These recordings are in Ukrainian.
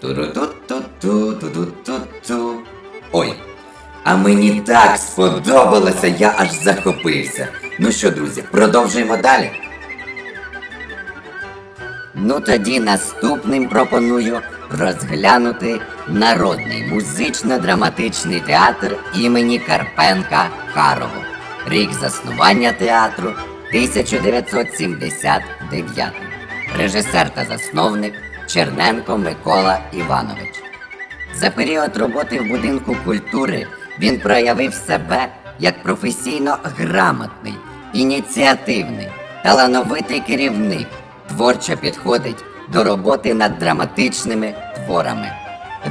Туру-ту-ту-ту-ту-ту-ту. Ой, а мені так сподобалося, я аж захопився. Ну що, друзі, продовжуємо далі. Ну тоді наступним пропоную розглянути народний музично-драматичний театр імені Карпенка Карого. Рік заснування театру 1979. Режисер та засновник Черненко Микола Іванович. За період роботи в будинку культури він проявив себе як професійно грамотний, ініціативний, талановитий керівник, творчо підходить до роботи над драматичними творами.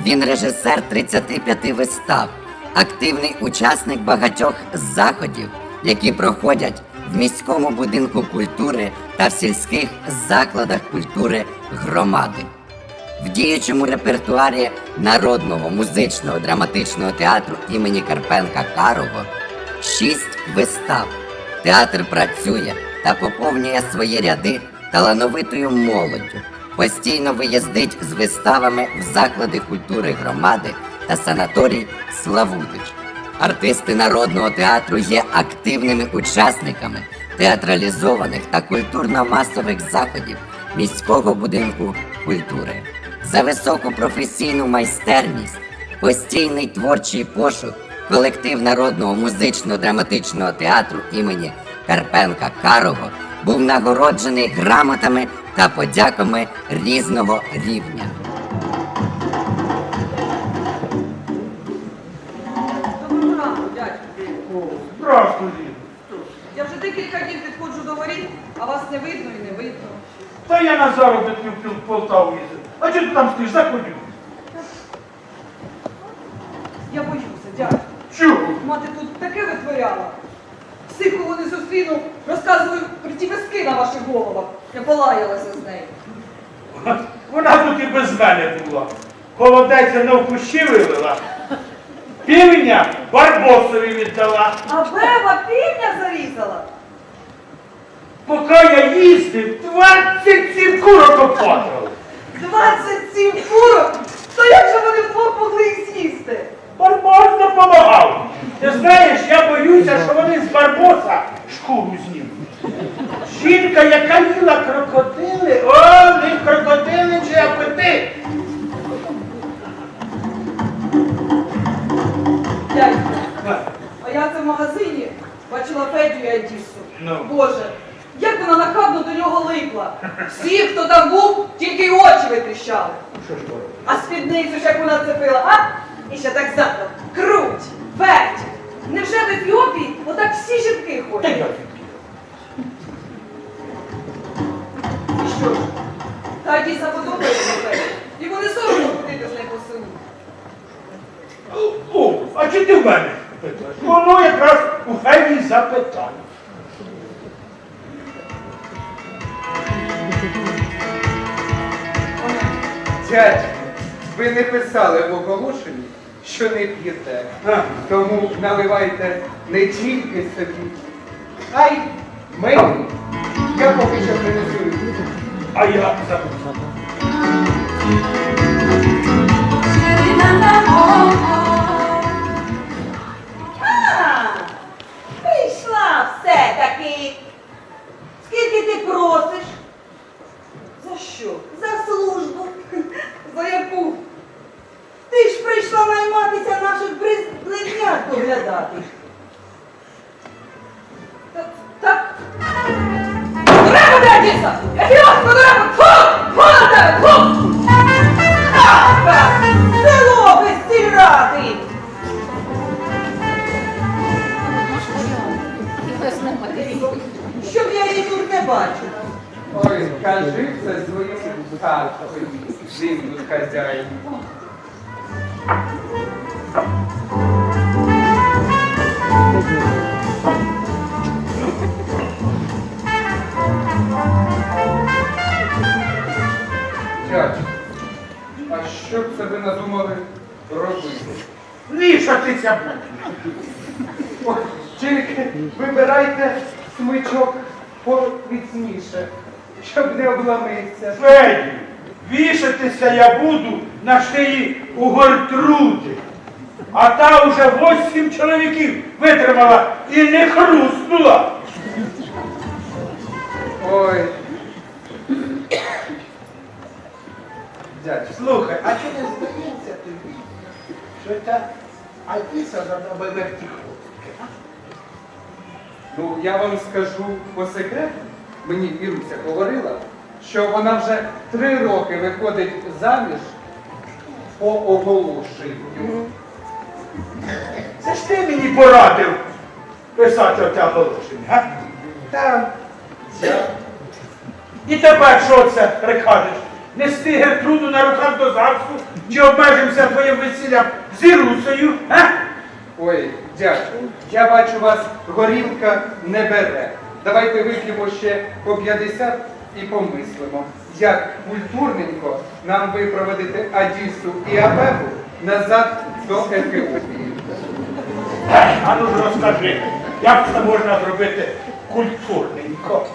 Він режисер 35 вистав, активний учасник багатьох заходів, які проходять міському будинку культури та в сільських закладах культури громади. В діючому репертуарі Народного музичного драматичного театру імені Карпенка Карого шість вистав. Театр працює та поповнює свої ряди талановитою молоддю, постійно виїздить з виставами в заклади культури громади та санаторій Славутич. Артисти народного театру є активними учасниками театралізованих та культурно-масових заходів міського будинку культури. За високу професійну майстерність, постійний творчий пошук, колектив народного музично-драматичного театру імені Карпенка Карого був нагороджений грамотами та подяками різного рівня. Декілька днів підходжу до воріт, а вас не видно і не видно. Та я на заробітки в Полтаву їздив. А чого ти там стоїш? Заходю. Я боюся, дядько. Чого? Мати тут таке витворяла. Всіх, кого не зустріну, розказую про ті виски на ваших головах. Я полаялася з нею. Вона тут і без мене була. Холодеця на вкущі вивела. Півня Барбосові віддала. А беба півня зарізала. Поки я їздив, 27 курок опатрили. 27 курок! То як же вони вдвох могли їх з'їсти? Барбос допомагав. Ти знаєш, я боюся, що вони з Барбоса шкуру знімуть. Жінка, яка їла крокодили, бачила Федю і Адісу. Ну. Боже, як вона нахабно до нього липла. Всі, хто там був, тільки й очі витріщали. Робити? А спідницю ж як вона цепила, а? І ще так задом. Круть, верть. Невже в Ефіопії отак всі жінки ходять? І що ж? Та Адіса подобається Феді. Йому не соромно ходити з нею по селу. О, а чи ти в мене? Воно якраз у Феві запитання. Дядько, ви не писали в оголошенні, що не п'єте. Тому наливайте не тільки собі, а й мені. Я поки що принесу. А я забув. Хазяїн. Дядько, а що б це ви надумали робити? Вішатися. Ой, Тільки вибирайте смичок поміцніше, щоб не обламитися. Феді, Вішатися я буду на шиї у Гортруди. А та уже восім чоловіків витримала і не хрустнула. Ой. Дядь, Слухай, а чи не здається тобі, що ця Аліса за тебе вертіховська? ну я вам скажу по секрету, мені Іруся говорила, що вона вже три роки виходить заміж по оголошенню. Це ж ти мені порадив писати оце оголошення, а? Та я І тепер що це прикажеш? Нести Гертруду на руках до ЗАГСу чи обмежимося твоїм весіллям з Ірусею, а? Ой, дякую. Я бачу, вас горілка не бере. Давайте вип'ємо ще по 50 і помислимо, як культурненько нам випроводити Адісу і Абебу назад до Ефіопії. А ну розкажи, як це можна зробити культурненько?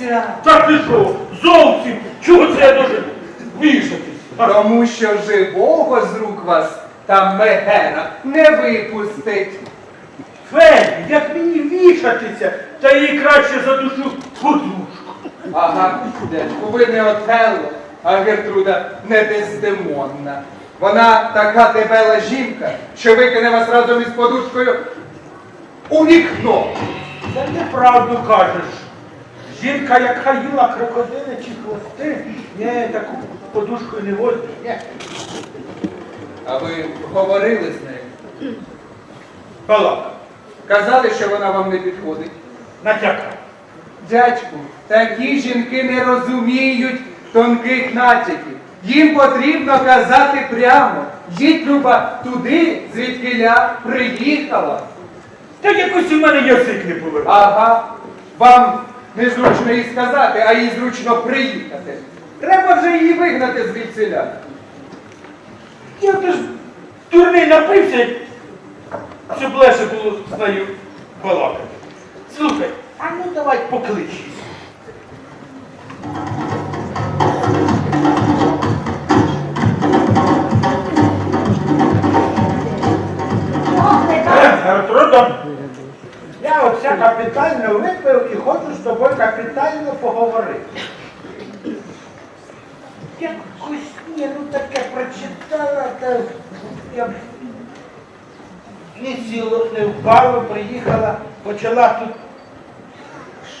Повіситися. Та ти що, зовсім? Чого це я должен вішатись? Тому що живого з рук вас та мегера не випустить. Федя, як мені вішатися, та її краще задушу подушку. Ага, дядьку, ви не Отелло, а Гертруда не Дездемонна. Вона така дебела жінка, що викине вас разом із подушкою у вікно. Це ти правду кажеш. Жінка, яка їла крокодили чи хвости, ні, таку подушкою не возьме. Ні. А ви говорили з нею? Балака, Казали, що вона вам не підходить. натякай. Дядьку, такі жінки не розуміють тонких натяків. Їм потрібно казати прямо. Їдь, Люба, туди, звідки я приїхала. Та якось у мене язик не повернув. Ага, вам незручно їй сказати, а їй зручно приїхати. Треба вже її вигнати звідсіля. Я теж дурний напився, щоб легше було з нею балакати. Слухай, а ну давай поклич її. Гертруда, я капітально випив і хочу з тобою капітально поговорити. Якось ні, ну таке прочитала, та я ні сіло, не впало, приїхала, почала тут.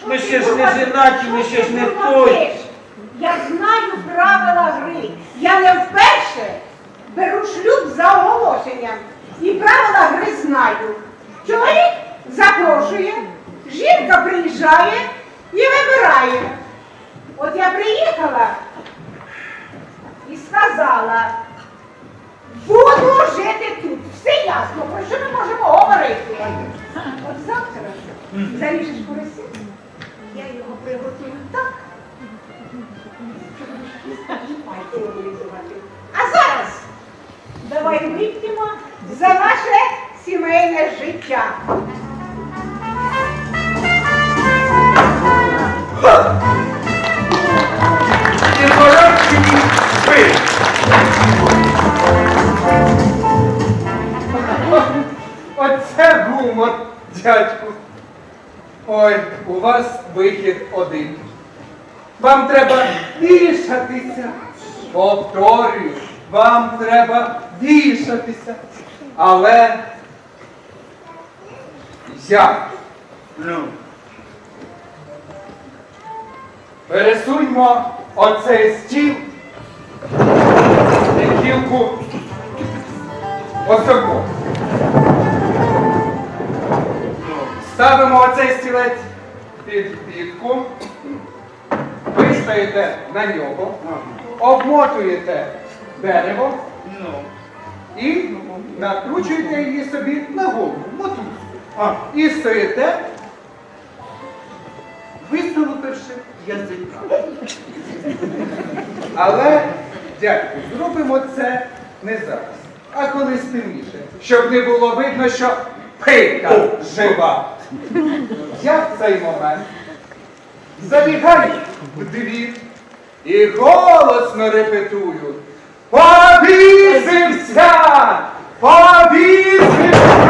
Ми ще ж не женаті, ми ще ж не той. Я знаю правила гри. Я не вперше беру шлюб за оголошенням. І правила гри знаю. Чоловік запрошує, жінка приїжджає і вибирає. От я приїхала і сказала, буду жити тут. Все ясно, про що ми можемо говорити. От завтра заріжеш поросі, я його приготую так. А зараз давай вип'ємо за наше сімейне життя. І коротші пив. Оце гумор, дядьку. Ой, у вас вихід один. Вам треба вішатися. Повторюю, вам треба вішатися. Але як? Ну, Пересуньмо оцей стіл на кілку особо. Ставимо оцей стілець під пітку, ви стоїте на нього, обмотуєте дерево і накручуєте її собі на голову, мотузку. І стоїте, язика. Але, дядьку, зробимо це не зараз, а коли стемніше, щоб не було видно, що пийка жива. Я в цей момент забігаю в двір і голосно репетую. Повісився! Повісився!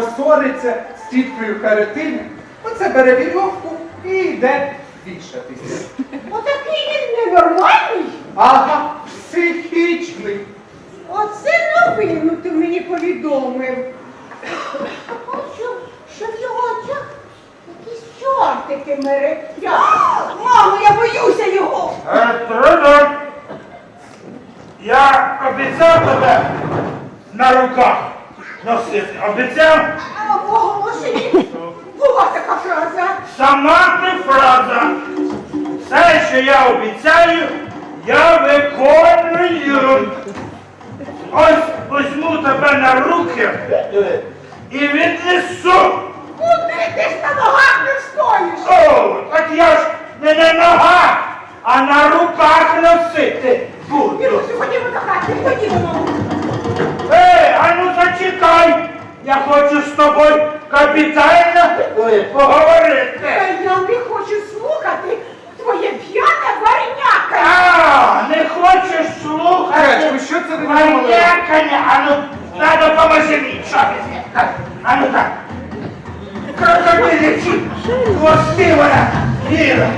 Як з тіткою Харитини, оце бере вірьовку і йде вішатися. Отакий він ненормальний. Ага, психічний. Оце новину ти мені повідомив. Що, що в його очах якісь чортики мерехтять. Мамо, я боюся його. Е, Трудно. Я обіцяв тебе на руках носити. Обіцяв А в оголошенні була така фраза. сама ти фраза. Все, що я обіцяю, я виконую. Ось візьму тебе на руки і віднесу. Куди ти ж на ногах не встоїш? О, так я ж не на ногах, а на руках носити буду. Ірусю, ходімо до хати, ходімо, зачекай! Я хочу з тобою капітально поговорити. Та я не хочу слухати твоє п'яне варняка. А, не хочеш слухати? Дядьку, що це ви? Варнякання, а ну, на допоможи мені, що візьме? А ну так. Крокодилячі, хвости вона, Іра.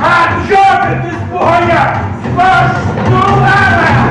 А чого ти з погоня? Спастувала!